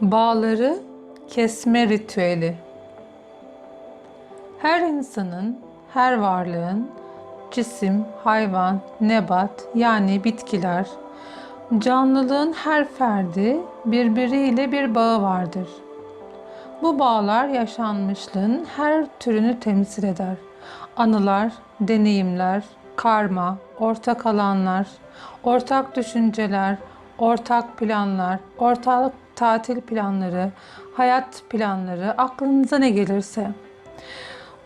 Bağları kesme ritüeli. Her insanın, her varlığın cisim, hayvan, nebat yani bitkiler, canlılığın her ferdi birbiriyle bir bağı vardır. Bu bağlar yaşanmışlığın her türünü temsil eder. Anılar, deneyimler, karma, ortak alanlar, ortak düşünceler, ortak planlar, ortak tatil planları, hayat planları, aklınıza ne gelirse.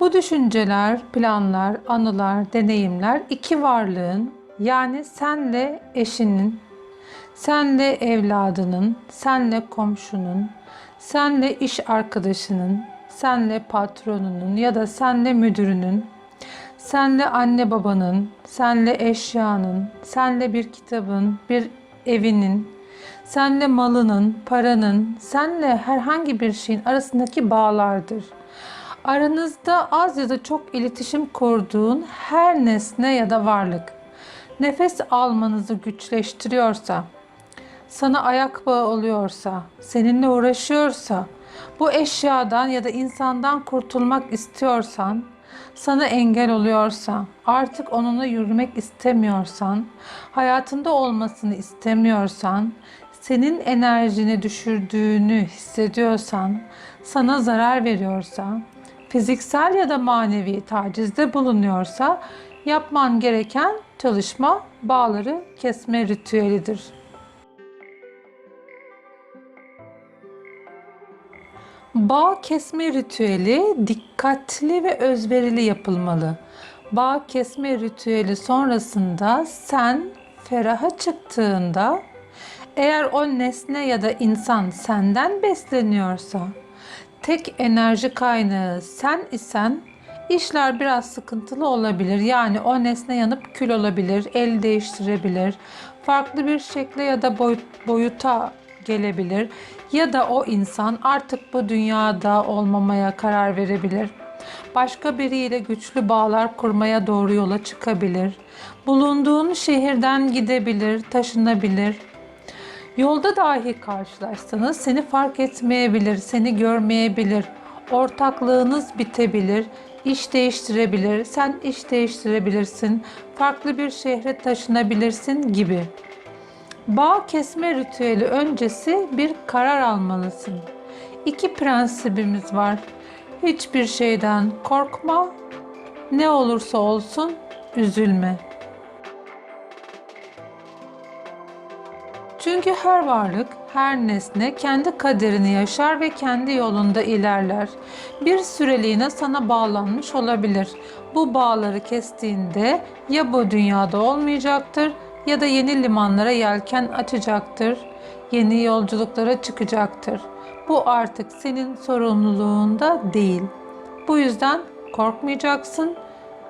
Bu düşünceler, planlar, anılar, deneyimler iki varlığın yani senle eşinin, senle evladının, senle komşunun, senle iş arkadaşının, senle patronunun ya da senle müdürünün, senle anne babanın, senle eşyanın, senle bir kitabın, bir evinin, senle malının, paranın, senle herhangi bir şeyin arasındaki bağlardır. Aranızda az ya da çok iletişim kurduğun her nesne ya da varlık nefes almanızı güçleştiriyorsa, sana ayak bağı oluyorsa, seninle uğraşıyorsa, bu eşyadan ya da insandan kurtulmak istiyorsan, sana engel oluyorsa, artık onunla yürümek istemiyorsan, hayatında olmasını istemiyorsan, senin enerjini düşürdüğünü hissediyorsan, sana zarar veriyorsa, fiziksel ya da manevi tacizde bulunuyorsa yapman gereken çalışma bağları kesme ritüelidir. Bağ kesme ritüeli dikkatli ve özverili yapılmalı. Bağ kesme ritüeli sonrasında sen feraha çıktığında eğer o nesne ya da insan senden besleniyorsa, tek enerji kaynağı sen isen işler biraz sıkıntılı olabilir. Yani o nesne yanıp kül olabilir, el değiştirebilir, farklı bir şekle ya da boyut, boyuta gelebilir ya da o insan artık bu dünyada olmamaya karar verebilir. Başka biriyle güçlü bağlar kurmaya doğru yola çıkabilir. Bulunduğun şehirden gidebilir, taşınabilir. Yolda dahi karşılaşsanız seni fark etmeyebilir, seni görmeyebilir. Ortaklığınız bitebilir, iş değiştirebilir, sen iş değiştirebilirsin, farklı bir şehre taşınabilirsin gibi. Bağ kesme ritüeli öncesi bir karar almalısın. İki prensibimiz var. Hiçbir şeyden korkma, ne olursa olsun üzülme. Çünkü her varlık, her nesne kendi kaderini yaşar ve kendi yolunda ilerler. Bir süreliğine sana bağlanmış olabilir. Bu bağları kestiğinde ya bu dünyada olmayacaktır ya da yeni limanlara yelken açacaktır. Yeni yolculuklara çıkacaktır. Bu artık senin sorumluluğunda değil. Bu yüzden korkmayacaksın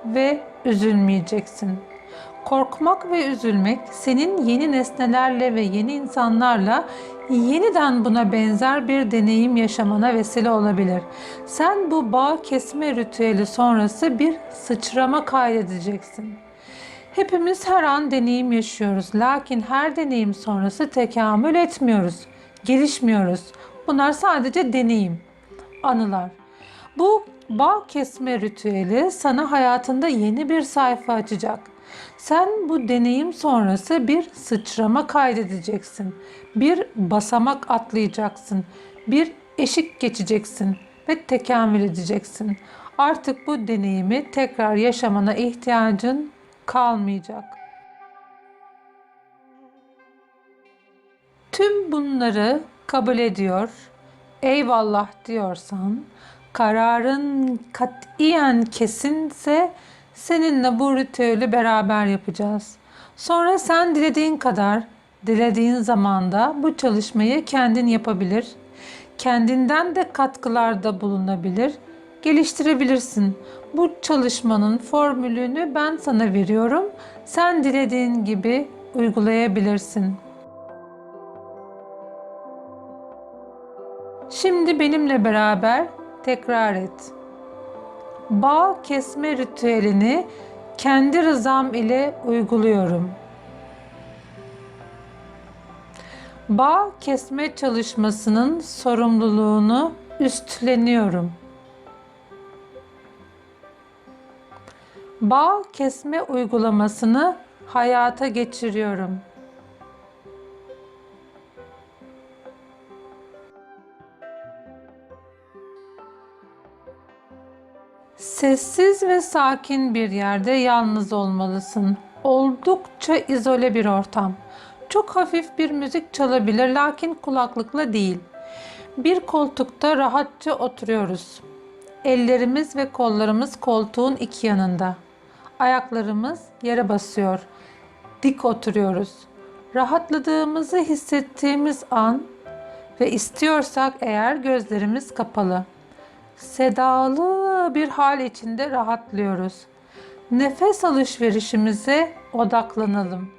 ve üzülmeyeceksin. Korkmak ve üzülmek senin yeni nesnelerle ve yeni insanlarla yeniden buna benzer bir deneyim yaşamana vesile olabilir. Sen bu bağ kesme ritüeli sonrası bir sıçrama kaydedeceksin. Hepimiz her an deneyim yaşıyoruz. Lakin her deneyim sonrası tekamül etmiyoruz. Gelişmiyoruz. Bunlar sadece deneyim, anılar. Bu bağ kesme ritüeli sana hayatında yeni bir sayfa açacak. Sen bu deneyim sonrası bir sıçrama kaydedeceksin. Bir basamak atlayacaksın. Bir eşik geçeceksin ve tekamül edeceksin. Artık bu deneyimi tekrar yaşamana ihtiyacın kalmayacak. Tüm bunları kabul ediyor, eyvallah diyorsan, kararın katiyen kesinse seninle bu ritüeli beraber yapacağız. Sonra sen dilediğin kadar, dilediğin zamanda bu çalışmayı kendin yapabilir, kendinden de katkılarda bulunabilir, geliştirebilirsin. Bu çalışmanın formülünü ben sana veriyorum. Sen dilediğin gibi uygulayabilirsin. Şimdi benimle beraber tekrar et. Bağ kesme ritüelini kendi rızam ile uyguluyorum. Bağ kesme çalışmasının sorumluluğunu üstleniyorum. Bağ kesme uygulamasını hayata geçiriyorum. Sessiz ve sakin bir yerde yalnız olmalısın. Oldukça izole bir ortam. Çok hafif bir müzik çalabilir lakin kulaklıkla değil. Bir koltukta rahatça oturuyoruz. Ellerimiz ve kollarımız koltuğun iki yanında. Ayaklarımız yere basıyor. Dik oturuyoruz. Rahatladığımızı hissettiğimiz an ve istiyorsak eğer gözlerimiz kapalı. Sedalı bir hal içinde rahatlıyoruz. Nefes alışverişimize odaklanalım.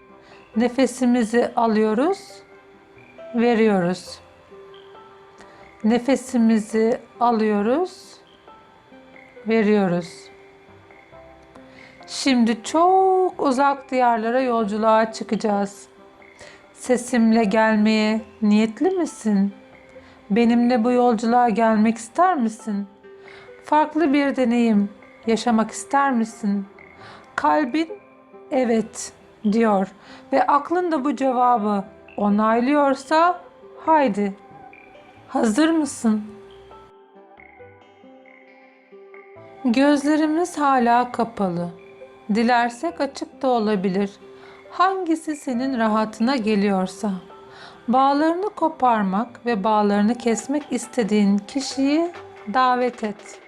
Nefesimizi alıyoruz, veriyoruz. Nefesimizi alıyoruz, veriyoruz. Şimdi çok uzak diyarlara yolculuğa çıkacağız. Sesimle gelmeye niyetli misin? Benimle bu yolculuğa gelmek ister misin? Farklı bir deneyim yaşamak ister misin? Kalbin evet diyor ve aklın da bu cevabı onaylıyorsa haydi. Hazır mısın? Gözlerimiz hala kapalı. Dilersek açık da olabilir. Hangisi senin rahatına geliyorsa. Bağlarını koparmak ve bağlarını kesmek istediğin kişiyi davet et.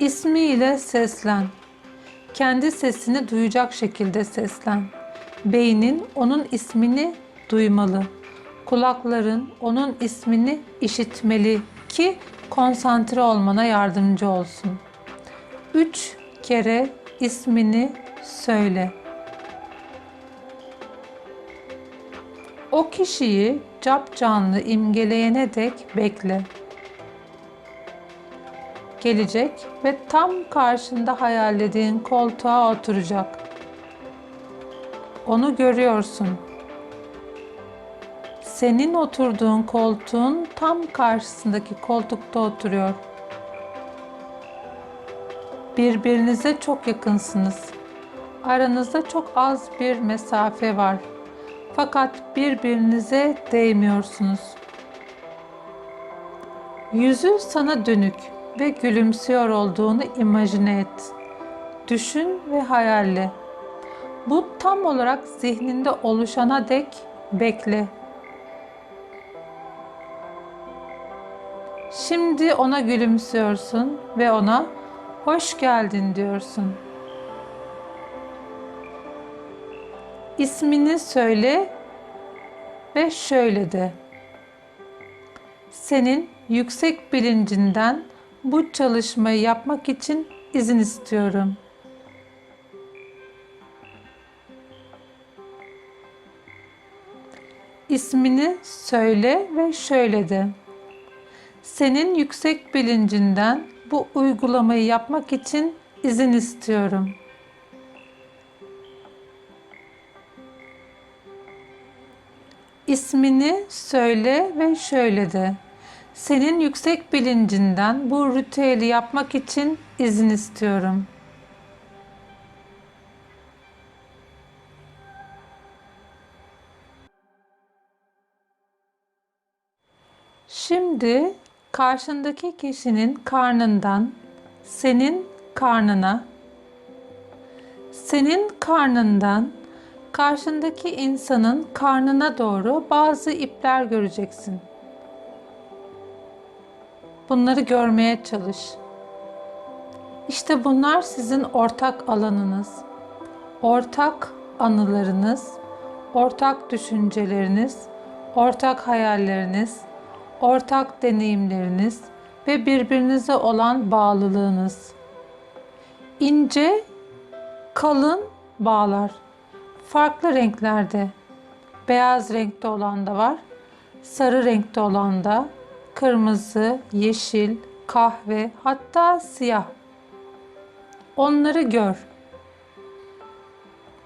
İsmiyle seslen. Kendi sesini duyacak şekilde seslen. Beynin onun ismini duymalı. Kulakların onun ismini işitmeli ki konsantre olmana yardımcı olsun. Üç kere ismini söyle. O kişiyi cap canlı imgeleyene dek bekle. Gelecek ve tam karşında hayallediğin koltuğa oturacak. Onu görüyorsun. Senin oturduğun koltuğun tam karşısındaki koltukta oturuyor. Birbirinize çok yakınsınız. Aranızda çok az bir mesafe var. Fakat birbirinize değmiyorsunuz. Yüzü sana dönük ve gülümsüyor olduğunu imajine et. Düşün ve hayalle. Bu tam olarak zihninde oluşana dek bekle. Şimdi ona gülümsüyorsun ve ona hoş geldin diyorsun. İsmini söyle ve şöyle de. Senin yüksek bilincinden bu çalışmayı yapmak için izin istiyorum. İsmini söyle ve şöyle de. Senin yüksek bilincinden bu uygulamayı yapmak için izin istiyorum. İsmini söyle ve şöyle de. Senin yüksek bilincinden bu ritüeli yapmak için izin istiyorum. Şimdi karşındaki kişinin karnından senin karnına, senin karnından karşındaki insanın karnına doğru bazı ipler göreceksin. Bunları görmeye çalış. İşte bunlar sizin ortak alanınız. Ortak anılarınız, ortak düşünceleriniz, ortak hayalleriniz, ortak deneyimleriniz ve birbirinize olan bağlılığınız. İnce, kalın bağlar. Farklı renklerde. Beyaz renkte olan da var. Sarı renkte olan da, kırmızı, yeşil, kahve, hatta siyah. Onları gör.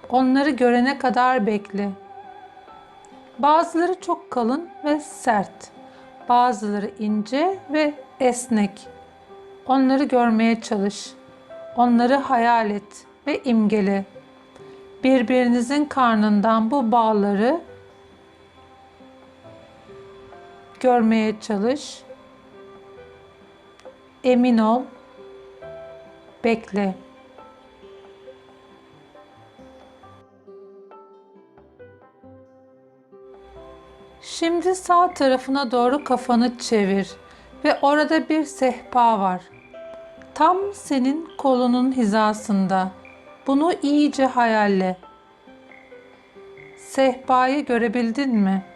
Onları görene kadar bekle. Bazıları çok kalın ve sert. Bazıları ince ve esnek. Onları görmeye çalış. Onları hayal et ve imgele. Birbirinizin karnından bu bağları görmeye çalış. Emin ol. Bekle. Şimdi sağ tarafına doğru kafanı çevir ve orada bir sehpa var. Tam senin kolunun hizasında. Bunu iyice hayalle. Sehpayı görebildin mi?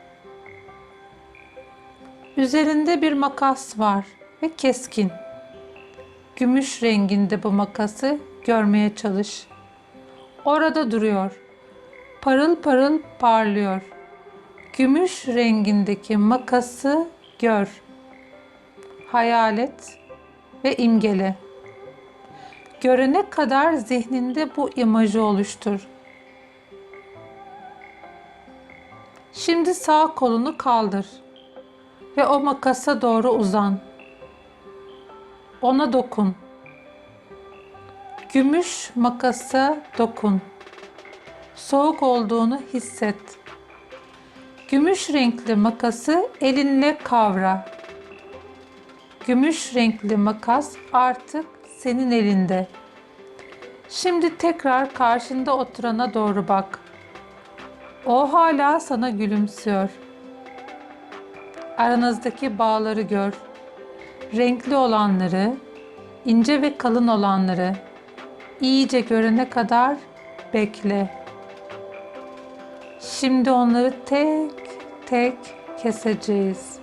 Üzerinde bir makas var ve keskin. Gümüş renginde bu makası görmeye çalış. Orada duruyor. Parıl parıl parlıyor. Gümüş rengindeki makası gör. Hayal et ve imgele. Görene kadar zihninde bu imajı oluştur. Şimdi sağ kolunu kaldır ve o makasa doğru uzan. Ona dokun. Gümüş makasa dokun. Soğuk olduğunu hisset. Gümüş renkli makası elinle kavra. Gümüş renkli makas artık senin elinde. Şimdi tekrar karşında oturana doğru bak. O hala sana gülümsüyor. Aranızdaki bağları gör. Renkli olanları, ince ve kalın olanları iyice görene kadar bekle. Şimdi onları tek tek keseceğiz.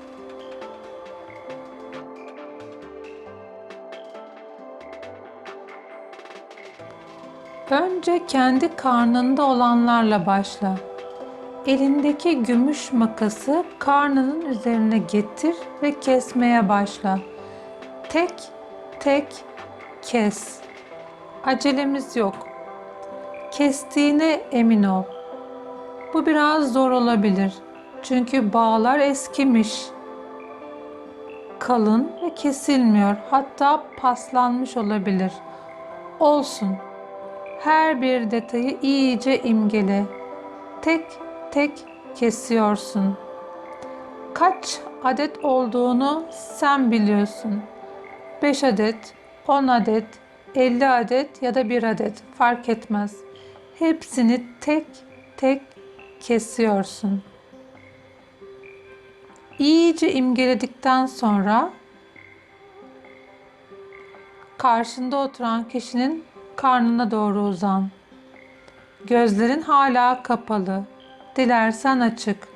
Önce kendi karnında olanlarla başla. Elindeki gümüş makası karnının üzerine getir ve kesmeye başla. Tek tek kes. Acelemiz yok. Kestiğine emin ol. Bu biraz zor olabilir. Çünkü bağlar eskimiş. Kalın ve kesilmiyor. Hatta paslanmış olabilir. Olsun. Her bir detayı iyice imgele. Tek tek kesiyorsun. Kaç adet olduğunu sen biliyorsun. 5 adet, 10 adet, 50 adet ya da 1 adet fark etmez. Hepsini tek tek kesiyorsun. İyice imgeledikten sonra karşında oturan kişinin karnına doğru uzan. Gözlerin hala kapalı. Dilersen açık.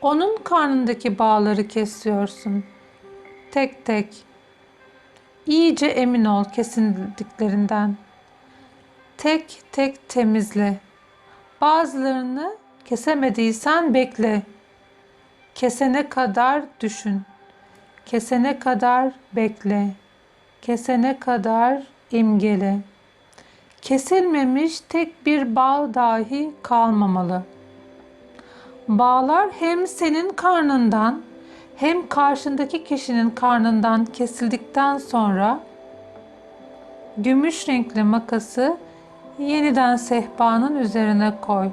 Onun karnındaki bağları kesiyorsun. Tek tek. İyice emin ol kesindiklerinden. Tek tek temizle. Bazılarını kesemediysen bekle. Kesene kadar düşün. Kesene kadar bekle. Kesene kadar imgele. Kesilmemiş tek bir bağ dahi kalmamalı. Bağlar hem senin karnından hem karşındaki kişinin karnından kesildikten sonra gümüş renkli makası yeniden sehpanın üzerine koy.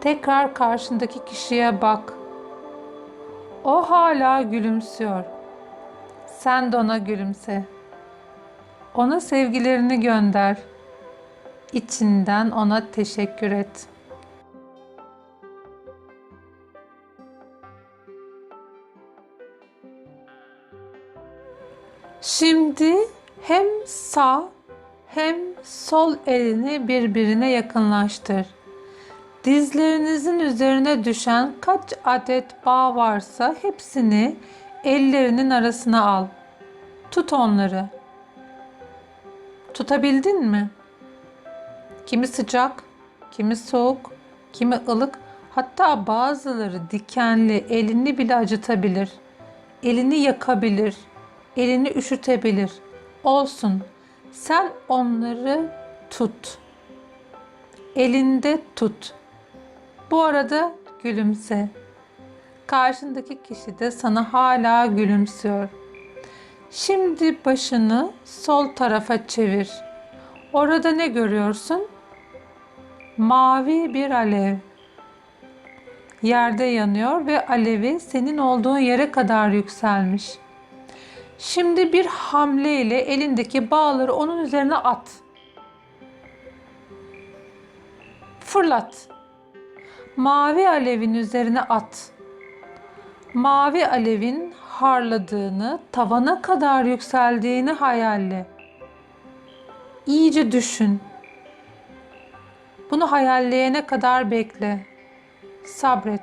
Tekrar karşındaki kişiye bak. O hala gülümsüyor. Sen de ona gülümse. Ona sevgilerini gönder. İçinden ona teşekkür et. Şimdi hem sağ hem sol elini birbirine yakınlaştır. Dizlerinizin üzerine düşen kaç adet bağ varsa hepsini ellerinin arasına al. Tut onları. Tutabildin mi? Kimi sıcak, kimi soğuk, kimi ılık, hatta bazıları dikenli, elini bile acıtabilir. Elini yakabilir, elini üşütebilir. Olsun. Sen onları tut. elinde tut. Bu arada gülümse. Karşındaki kişi de sana hala gülümsüyor. Şimdi başını sol tarafa çevir. Orada ne görüyorsun? Mavi bir alev. Yerde yanıyor ve alevi senin olduğun yere kadar yükselmiş. Şimdi bir hamleyle elindeki bağları onun üzerine at. Fırlat. Mavi alevin üzerine at. Mavi alevin harladığını, tavana kadar yükseldiğini hayalle. İyice düşün. Bunu hayalleyene kadar bekle. Sabret.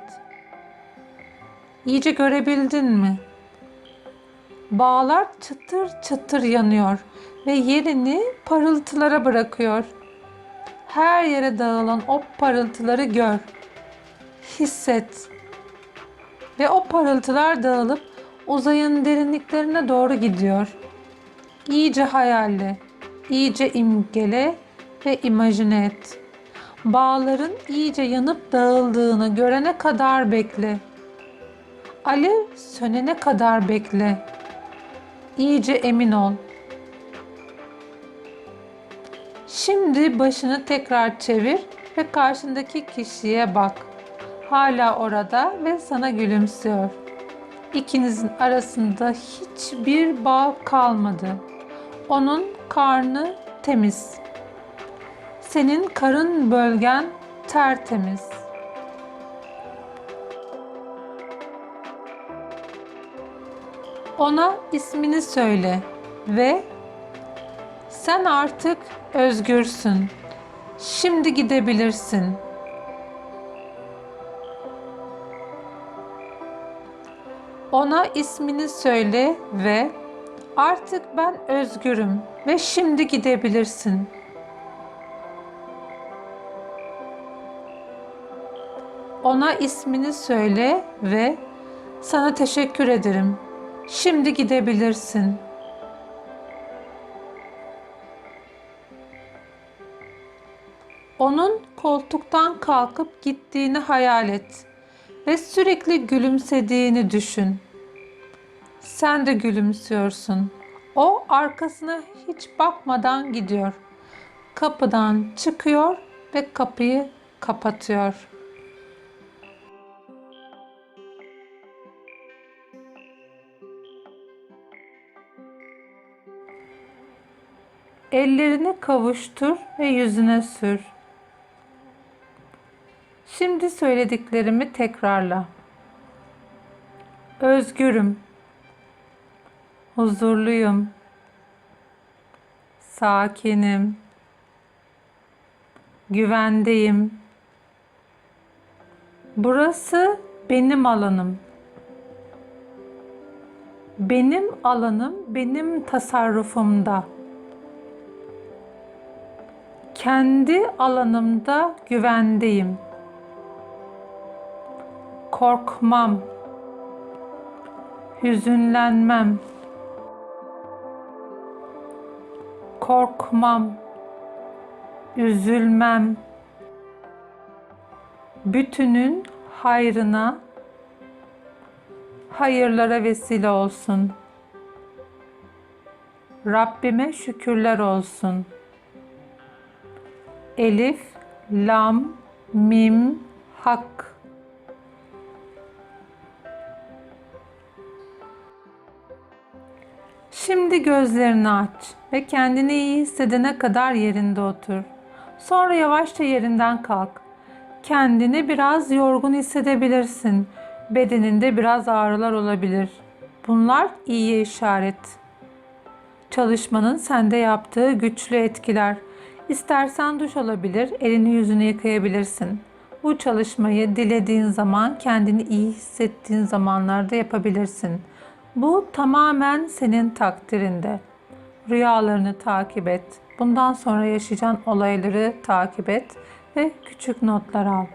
İyice görebildin mi? Bağlar çıtır çıtır yanıyor ve yerini parıltılara bırakıyor. Her yere dağılan o parıltıları gör. Hisset. Ve o parıltılar dağılıp uzayın derinliklerine doğru gidiyor. İyice hayalle, iyice imgele ve imajine et. Bağların iyice yanıp dağıldığını görene kadar bekle. Alev sönene kadar bekle. İyice emin ol. Şimdi başını tekrar çevir ve karşındaki kişiye bak. Hala orada ve sana gülümsüyor. İkinizin arasında hiçbir bağ kalmadı. Onun karnı temiz. Senin karın bölgen tertemiz. Ona ismini söyle ve sen artık özgürsün. Şimdi gidebilirsin. Ona ismini söyle ve artık ben özgürüm ve şimdi gidebilirsin. Ona ismini söyle ve sana teşekkür ederim. Şimdi gidebilirsin. Onun koltuktan kalkıp gittiğini hayal et ve sürekli gülümsediğini düşün. Sen de gülümsüyorsun. O arkasına hiç bakmadan gidiyor. Kapıdan çıkıyor ve kapıyı kapatıyor. Ellerini kavuştur ve yüzüne sür. Şimdi söylediklerimi tekrarla. Özgürüm. Huzurluyum. Sakinim. Güvendeyim. Burası benim alanım. Benim alanım benim tasarrufumda. Kendi alanımda güvendeyim. Korkmam. Hüzünlenmem. Korkmam. Üzülmem. Bütünün hayrına, hayırlara vesile olsun. Rabbime şükürler olsun.'' Elif, Lam, Mim, Hak. Şimdi gözlerini aç ve kendini iyi hissedene kadar yerinde otur. Sonra yavaşça yerinden kalk. Kendini biraz yorgun hissedebilirsin. Bedeninde biraz ağrılar olabilir. Bunlar iyiye işaret. Çalışmanın sende yaptığı güçlü etkiler. İstersen duş alabilir, elini yüzünü yıkayabilirsin. Bu çalışmayı dilediğin zaman, kendini iyi hissettiğin zamanlarda yapabilirsin. Bu tamamen senin takdirinde. Rüyalarını takip et. Bundan sonra yaşayacağın olayları takip et ve küçük notlar al.